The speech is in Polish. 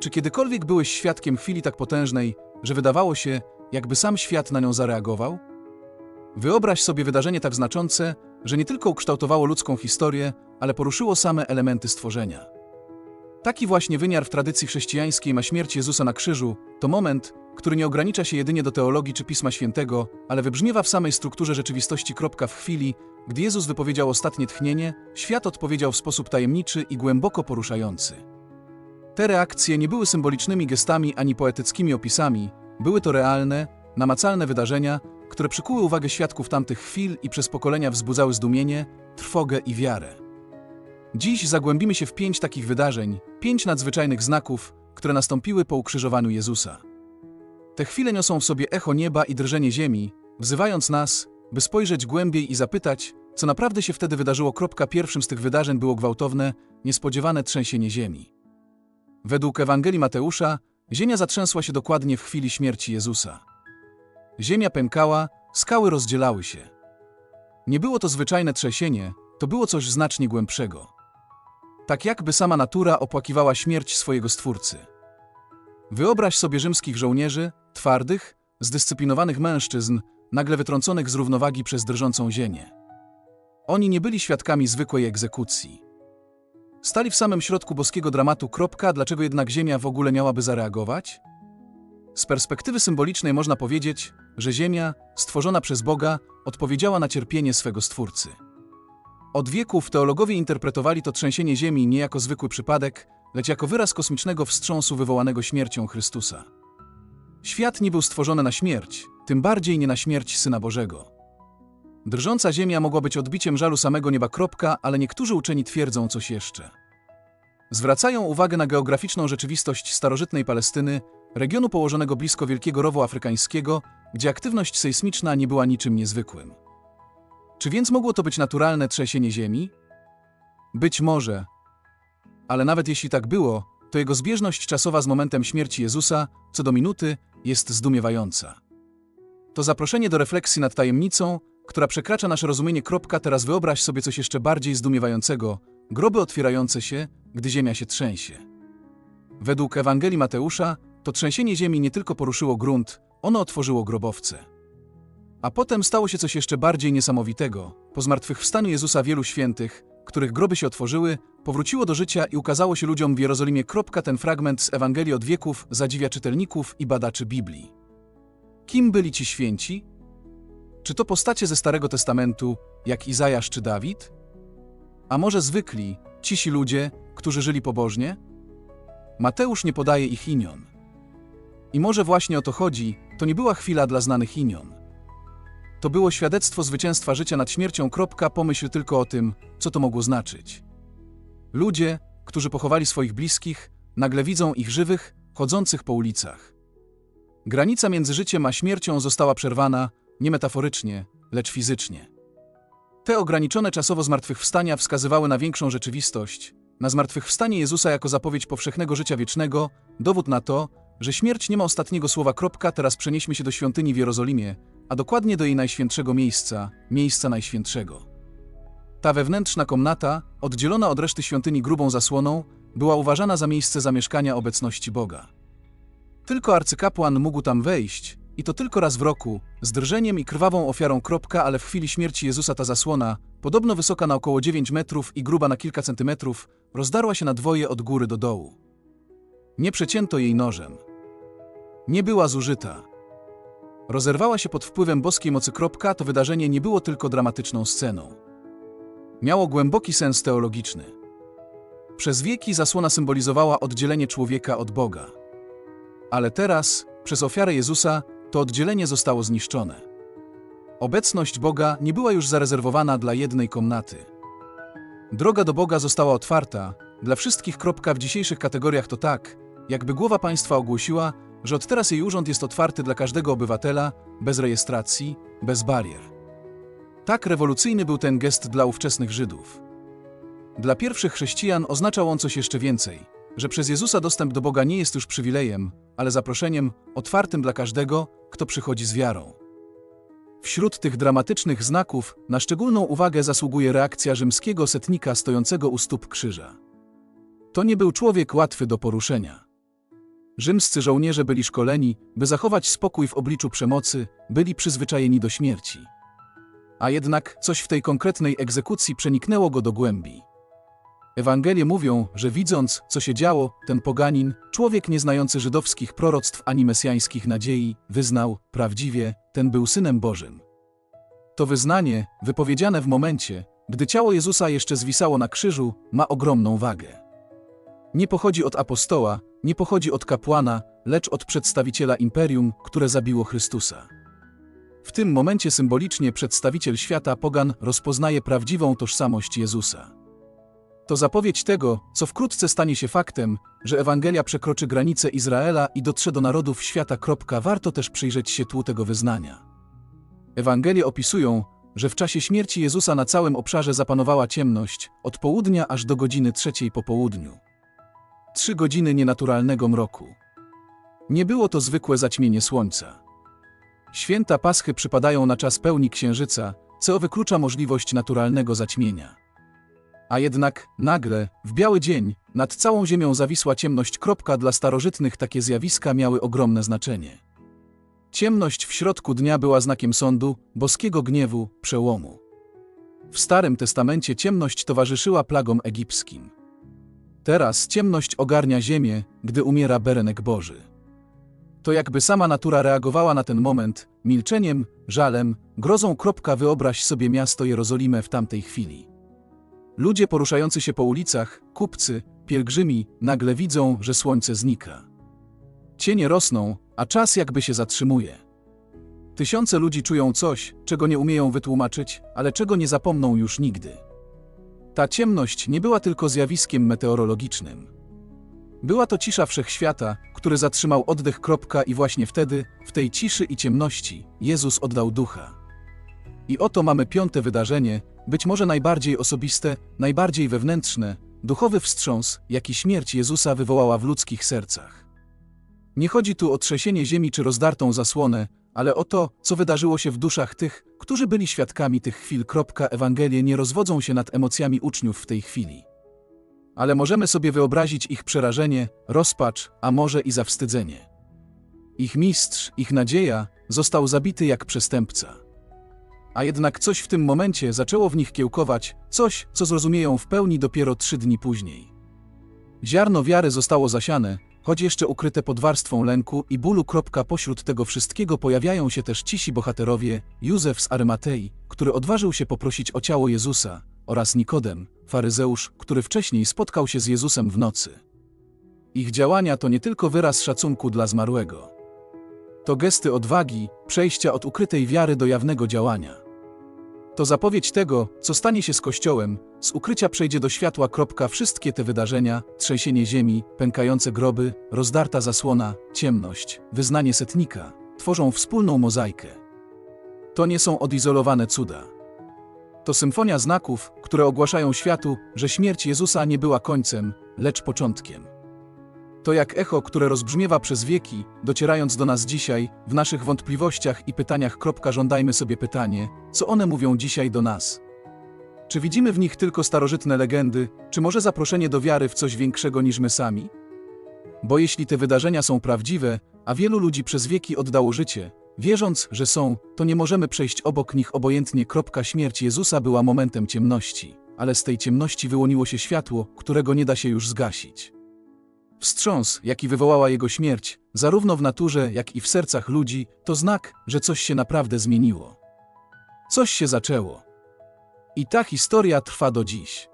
Czy kiedykolwiek byłeś świadkiem chwili tak potężnej, że wydawało się, jakby sam świat na nią zareagował? Wyobraź sobie wydarzenie tak znaczące, że nie tylko ukształtowało ludzką historię, ale poruszyło same elementy stworzenia. Taki właśnie wymiar w tradycji chrześcijańskiej ma śmierć Jezusa na krzyżu, to moment, który nie ogranicza się jedynie do teologii czy Pisma Świętego, ale wybrzmiewa w samej strukturze rzeczywistości. Kropka w chwili, gdy Jezus wypowiedział ostatnie tchnienie, świat odpowiedział w sposób tajemniczy i głęboko poruszający. Te reakcje nie były symbolicznymi gestami ani poetyckimi opisami, były to realne, namacalne wydarzenia, które przykuły uwagę świadków tamtych chwil i przez pokolenia wzbudzały zdumienie, trwogę i wiarę. Dziś zagłębimy się w pięć takich wydarzeń, pięć nadzwyczajnych znaków, które nastąpiły po ukrzyżowaniu Jezusa. Te chwile niosą w sobie echo nieba i drżenie ziemi, wzywając nas, by spojrzeć głębiej i zapytać, co naprawdę się wtedy wydarzyło. Pierwszym z tych wydarzeń było gwałtowne, niespodziewane trzęsienie ziemi. Według Ewangelii Mateusza, ziemia zatrzęsła się dokładnie w chwili śmierci Jezusa. Ziemia pękała, skały rozdzielały się. Nie było to zwyczajne trzęsienie, to było coś znacznie głębszego. Tak jakby sama natura opłakiwała śmierć swojego stwórcy. Wyobraź sobie rzymskich żołnierzy, twardych, zdyscyplinowanych mężczyzn, nagle wytrąconych z równowagi przez drżącą ziemię. Oni nie byli świadkami zwykłej egzekucji. Stali w samym środku boskiego dramatu. Kropka, dlaczego jednak Ziemia w ogóle miałaby zareagować? Z perspektywy symbolicznej można powiedzieć, że Ziemia, stworzona przez Boga, odpowiedziała na cierpienie swego Stwórcy. Od wieków teologowie interpretowali to trzęsienie Ziemi nie jako zwykły przypadek, lecz jako wyraz kosmicznego wstrząsu wywołanego śmiercią Chrystusa. Świat nie był stworzony na śmierć, tym bardziej nie na śmierć Syna Bożego. Drżąca ziemia mogła być odbiciem żalu samego nieba. Kropka, ale niektórzy uczeni twierdzą coś jeszcze. Zwracają uwagę na geograficzną rzeczywistość starożytnej Palestyny, regionu położonego blisko Wielkiego Rowu Afrykańskiego, gdzie aktywność sejsmiczna nie była niczym niezwykłym. Czy więc mogło to być naturalne trzęsienie ziemi? Być może. Ale nawet jeśli tak było, to jego zbieżność czasowa z momentem śmierci Jezusa, co do minuty, jest zdumiewająca. To zaproszenie do refleksji nad tajemnicą, która przekracza nasze rozumienie. Kropka, teraz wyobraź sobie coś jeszcze bardziej zdumiewającego groby otwierające się, gdy ziemia się trzęsie. Według Ewangelii Mateusza, to trzęsienie ziemi nie tylko poruszyło grunt, ono otworzyło grobowce. A potem stało się coś jeszcze bardziej niesamowitego. Po zmartwychwstaniu Jezusa wielu świętych, których groby się otworzyły, powróciło do życia i ukazało się ludziom w Jerozolimie. Ten fragment z Ewangelii od wieków zadziwia czytelników i badaczy Biblii. Kim byli ci święci? Czy to postacie ze Starego Testamentu, jak Izajasz czy Dawid? A może zwykli, cisi ludzie, którzy żyli pobożnie? Mateusz nie podaje ich imion. I może właśnie o to chodzi, to nie była chwila dla znanych imion. To było świadectwo zwycięstwa życia nad śmiercią. Kropka, pomyśl tylko o tym, co to mogło znaczyć. Ludzie, którzy pochowali swoich bliskich, nagle widzą ich żywych, chodzących po ulicach. Granica między życiem a śmiercią została przerwana nie metaforycznie, lecz fizycznie. Te ograniczone czasowo zmartwychwstania wskazywały na większą rzeczywistość, na zmartwychwstanie Jezusa jako zapowiedź powszechnego życia wiecznego, dowód na to, że śmierć nie ma ostatniego słowa. Kropka, teraz przenieśmy się do świątyni w Jerozolimie, a dokładnie do jej najświętszego miejsca, miejsca najświętszego. Ta wewnętrzna komnata, oddzielona od reszty świątyni grubą zasłoną, była uważana za miejsce zamieszkania obecności Boga. Tylko arcykapłan mógł tam wejść, i to tylko raz w roku, z drżeniem i krwawą ofiarą. Kropka, ale w chwili śmierci Jezusa ta zasłona, podobno wysoka na około 9 metrów i gruba na kilka centymetrów, rozdarła się na dwoje od góry do dołu. Nie przecięto jej nożem. Nie była zużyta. Rozerwała się pod wpływem boskiej mocy. Kropka, to wydarzenie nie było tylko dramatyczną sceną. Miało głęboki sens teologiczny. Przez wieki zasłona symbolizowała oddzielenie człowieka od Boga. Ale teraz, przez ofiarę Jezusa, to oddzielenie zostało zniszczone. Obecność Boga nie była już zarezerwowana dla jednej komnaty. Droga do Boga została otwarta dla wszystkich. Kropka w dzisiejszych kategoriach to tak, jakby głowa państwa ogłosiła, że od teraz jej urząd jest otwarty dla każdego obywatela, bez rejestracji, bez barier. Tak rewolucyjny był ten gest dla ówczesnych Żydów. Dla pierwszych chrześcijan oznaczał on coś jeszcze więcej, że przez Jezusa dostęp do Boga nie jest już przywilejem, ale zaproszeniem otwartym dla każdego, kto przychodzi z wiarą. Wśród tych dramatycznych znaków na szczególną uwagę zasługuje reakcja rzymskiego setnika stojącego u stóp krzyża. To nie był człowiek łatwy do poruszenia. Rzymscy żołnierze byli szkoleni, by zachować spokój w obliczu przemocy, byli przyzwyczajeni do śmierci. A jednak coś w tej konkretnej egzekucji przeniknęło go do głębi. Ewangelie mówią, że widząc, co się działo, ten poganin, człowiek nieznający żydowskich proroctw ani mesjańskich nadziei, wyznał, prawdziwie, ten był Synem Bożym. To wyznanie, wypowiedziane w momencie, gdy ciało Jezusa jeszcze zwisało na krzyżu, ma ogromną wagę. Nie pochodzi od apostoła, nie pochodzi od kapłana, lecz od przedstawiciela imperium, które zabiło Chrystusa. W tym momencie symbolicznie przedstawiciel świata pogan rozpoznaje prawdziwą tożsamość Jezusa. To zapowiedź tego, co wkrótce stanie się faktem, że Ewangelia przekroczy granice Izraela i dotrze do narodów świata. Warto też przyjrzeć się tłu tego wyznania. Ewangelie opisują, że w czasie śmierci Jezusa na całym obszarze zapanowała ciemność, od południa aż do godziny trzeciej po południu. Trzy godziny nienaturalnego mroku. Nie było to zwykłe zaćmienie słońca. Święta Paschy przypadają na czas pełni księżyca, co wyklucza możliwość naturalnego zaćmienia. A jednak, nagle, w biały dzień, nad całą ziemią zawisła ciemność. Kropka dla starożytnych takie zjawiska miały ogromne znaczenie. Ciemność w środku dnia była znakiem sądu, boskiego gniewu, przełomu. W Starym Testamencie ciemność towarzyszyła plagom egipskim. Teraz ciemność ogarnia ziemię, gdy umiera Berenek Boży. To jakby sama natura reagowała na ten moment, milczeniem, żalem, grozą. Wyobraź sobie miasto Jerozolimę w tamtej chwili. Ludzie poruszający się po ulicach, kupcy, pielgrzymi, nagle widzą, że słońce znika. Cienie rosną, a czas jakby się zatrzymuje. Tysiące ludzi czują coś, czego nie umieją wytłumaczyć, ale czego nie zapomną już nigdy. Ta ciemność nie była tylko zjawiskiem meteorologicznym. Była to cisza wszechświata, który zatrzymał oddech. Kropka, I właśnie wtedy, w tej ciszy i ciemności, Jezus oddał ducha. I oto mamy piąte wydarzenie, być może najbardziej osobiste, najbardziej wewnętrzne, duchowy wstrząs, jaki śmierć Jezusa wywołała w ludzkich sercach. Nie chodzi tu o trzęsienie ziemi czy rozdartą zasłonę, ale o to, co wydarzyło się w duszach tych, którzy byli świadkami tych chwil. Ewangelie nie rozwodzą się nad emocjami uczniów w tej chwili. Ale możemy sobie wyobrazić ich przerażenie, rozpacz, a może i zawstydzenie. Ich mistrz, ich nadzieja, został zabity jak przestępca. A jednak coś w tym momencie zaczęło w nich kiełkować, coś, co zrozumieją w pełni dopiero trzy dni później. Ziarno wiary zostało zasiane, choć jeszcze ukryte pod warstwą lęku i bólu. Pośród tego wszystkiego pojawiają się też cisi bohaterowie, Józef z Arymatei, który odważył się poprosić o ciało Jezusa, oraz Nikodem, faryzeusz, który wcześniej spotkał się z Jezusem w nocy. Ich działania to nie tylko wyraz szacunku dla zmarłego. To gesty odwagi, przejścia od ukrytej wiary do jawnego działania. To zapowiedź tego, co stanie się z Kościołem, z ukrycia przejdzie do światła. Wszystkie te wydarzenia, trzęsienie ziemi, pękające groby, rozdarta zasłona, ciemność, wyznanie setnika, tworzą wspólną mozaikę. To nie są odizolowane cuda. To symfonia znaków, które ogłaszają światu, że śmierć Jezusa nie była końcem, lecz początkiem. To jak echo, które rozbrzmiewa przez wieki, docierając do nas dzisiaj, w naszych wątpliwościach i pytaniach. Żądajmy sobie pytanie, co one mówią dzisiaj do nas. Czy widzimy w nich tylko starożytne legendy, czy może zaproszenie do wiary w coś większego niż my sami? Bo jeśli te wydarzenia są prawdziwe, a wielu ludzi przez wieki oddało życie, wierząc, że są, to nie możemy przejść obok nich obojętnie. Śmierć Jezusa była momentem ciemności, ale z tej ciemności wyłoniło się światło, którego nie da się już zgasić. Wstrząs, jaki wywołała jego śmierć, zarówno w naturze, jak i w sercach ludzi, to znak, że coś się naprawdę zmieniło. Coś się zaczęło. I ta historia trwa do dziś.